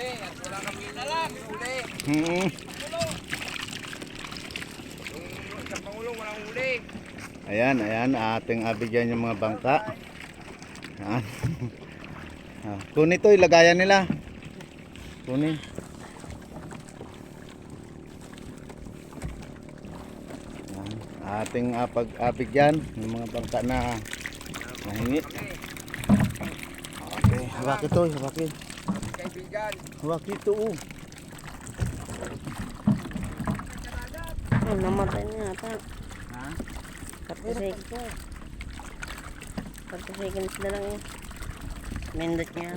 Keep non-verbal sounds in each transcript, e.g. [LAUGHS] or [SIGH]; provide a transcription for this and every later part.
huli at wala kami huli. Hmm. Yung sa Pangulong walang huli. Ayan, ayan, ating abigyan yung mga bangka. Ayan. [LAUGHS] Ah, kunin to, ilagayan nila. Kunin. Ayan, ating apag abigyan yung mga bangka na nahingi. Okay, hawak ito, hawak ito. Kaibigan. Hawak ito. oh. Oh, namatay na yata. Ha? 30 seconds. 30 seconds na lang eh. Mendot niya.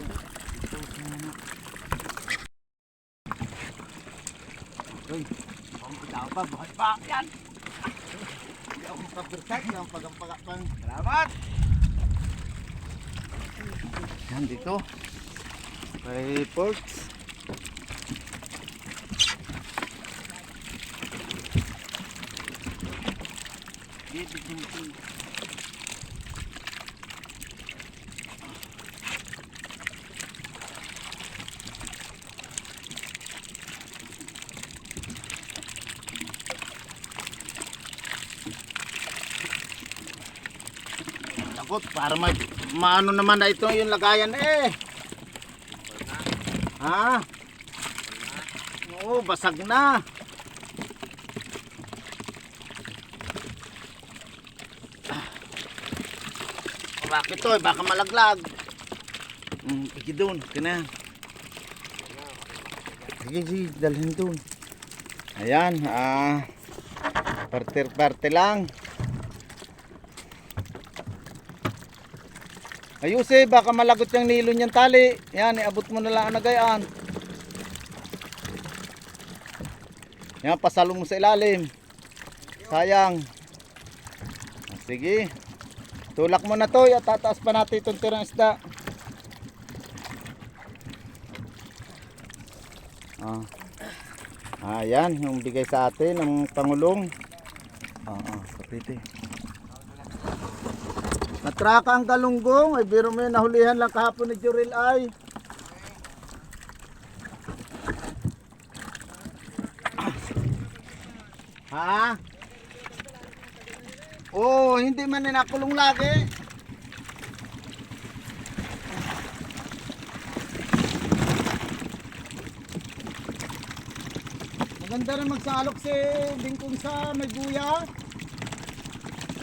Uy, kung bitaw pa, buhat pa yan. Hindi ako makapersak yung pagampagapang. Salamat. Yan dito. Kay Ports. Takot para ma maano naman na ito yung lagayan eh. Ha? Oo, basag na. Ah. Bakit to? Baka malaglag. Hmm, sige doon. Kina. Sige, sige. Dalhin doon. Ayan. Ah, parte-parte lang. Ayusin, baka malagot yung nilo niyang tali. Yan, iabot mo na lang ang nagayaan. Yan, pasalong mo sa ilalim. Sayang. Sige. Tulak mo na to, at tataas pa natin itong tirang isda. Ah. Ah, yan, yung bigay sa atin ng Pangulong. Ah, ah, kapiti. Natraka ang galunggong. Ay, biro mo nahulihan lang kahapon ni Jurel ay. Ha? Oh, hindi man ninakulong lagi. Maganda rin magsalok si Bingkong sa may guya.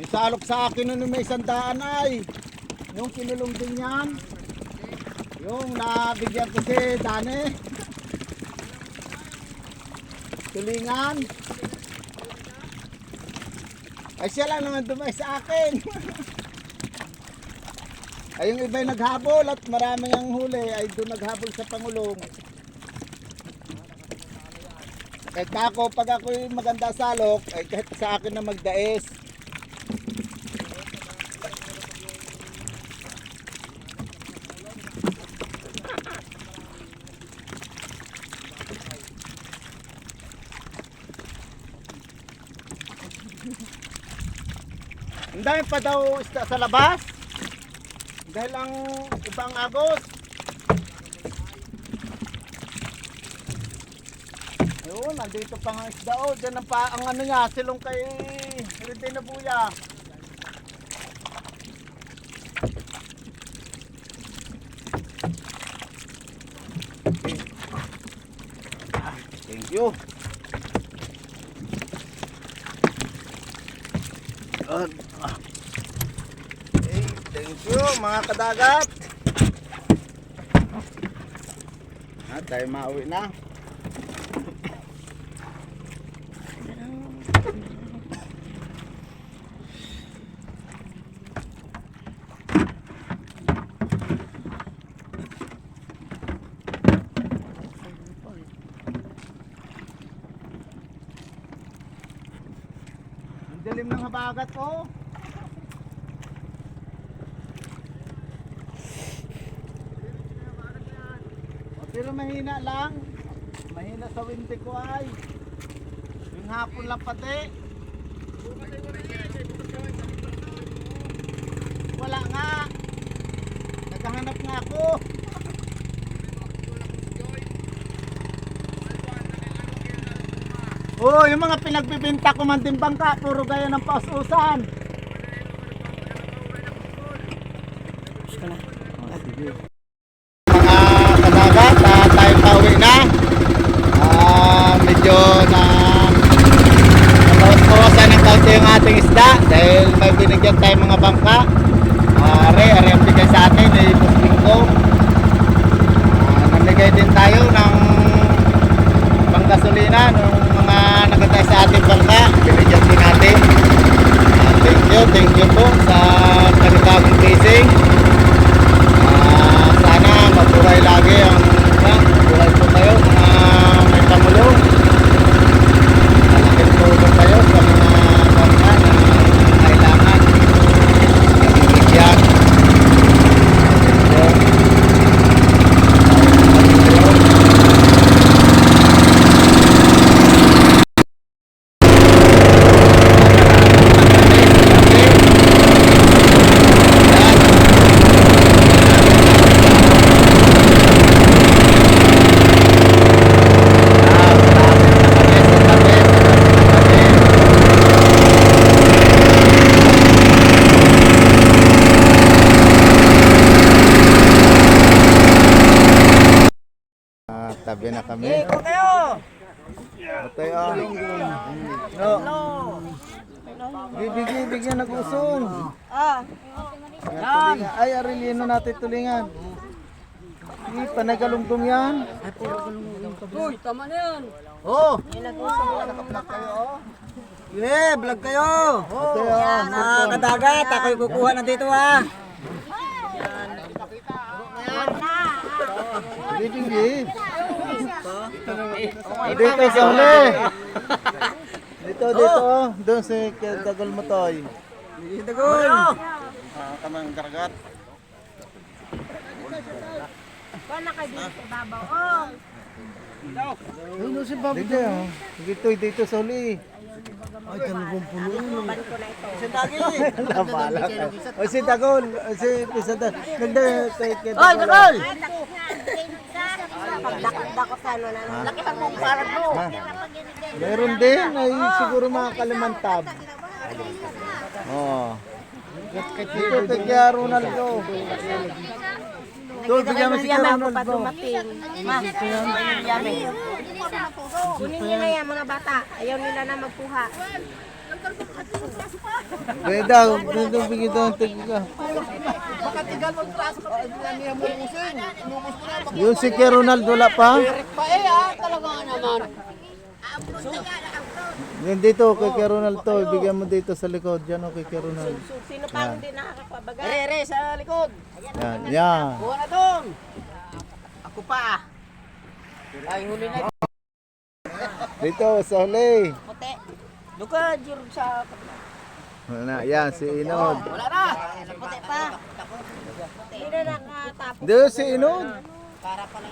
May sa akin nun may sandaan ay. Yung kinulong din yan. Yung nabigyan ko si Dane. Tulingan. Ay siya lang naman dumay sa akin. [LAUGHS] ay yung iba'y naghabol at maraming ang huli ay doon naghabol sa Pangulong. Kahit ako, pag ako'y maganda salok, ay kahit sa akin na magdaes. Ang dami pa daw sa labas. Dahil ang ibang agos. Ayun, nandito pa nga isda. Oh, dyan ang, pa, ang ano niya, silong kay Rede na Buya. Thank you. Good. Thank you mga kadagat. Ah, tayo mauwi na. Dilim ng habagat oh. Oh, medyo mahina lang. Mahina sa windy ko ay. Yung hapon lang pati. Wala nga. Naghahanap nga ako. Oh, yung mga pinagbibinta ko man din bangka, puro gaya ng paususan. Gusto na. Kaunti yung ating isda dahil may binigyan tayo mga bangka. Ah, are, are ang bigay sa atin ni Pusling ko. Ah, namigay din tayo ng panggasolina ng mga nagatay sa ating bangka. Binigyan din natin. Ah, thank you, thank you po sa panibagong fishing. Ah, sana mabuhay lagi ang ha, mabuhay po kayo mga may pamulong. Malaking tulong kayo sa mga bangka na kailangan. Nabibigyan. Thank you. Ah, tabi na kami. Iko kayo! Ito yung No. Bibigyan, bigyan ng usong. Ah, Yan. Ay, arilino natin tulingan. Hindi, panagalungtong yan. Uy, tama na yan. Oh, nakablak kayo, oh. Yeah, vlog kayo. Ito yan. Ah, kadagat, ako'y kukuha na dito ha. Bibigyan. Dito sa uli. Dito, dito. Doon si Kagol Motoy. Dito gol. Ah, kamang karagat. Ayun si Bob. Dito, oh. dito, dito sa uli. Ay, talagang puno yun. Labala ka. O si Tagol, [LAUGHS] o si Pisada. Nagda, Dagol! Pagdakot sa ano na. Laki parang mo. Ha? Meron din, ay siguro mga kalimantab. Oo. Kay Kuya Ronaldo. Tol, bigyan mo si Ronaldo. Ma, yami. Kunin niyo na yan mga bata. Ayaw nila na magkuha. Kaya daw, dito bigyan daw ang tigiga. Yung si Kuya Ronaldo wala pa? Pa eh ha, talaga naman. Yan dito kay Kuya Ronaldo, bigyan mo dito sa likod. Yan o kay Kuya Ronaldo. Sino pa hindi nakakapabaga? Re, re, sa likod. Yan, yan. Kuha na doon. Ako pa. Ay, huli na. Dito sa huli. Duka, Jiro sa... Wala, yan, si Inod. Wala na. Puti pa. Hindi na nakatapos. Dito si Inod. Para pala.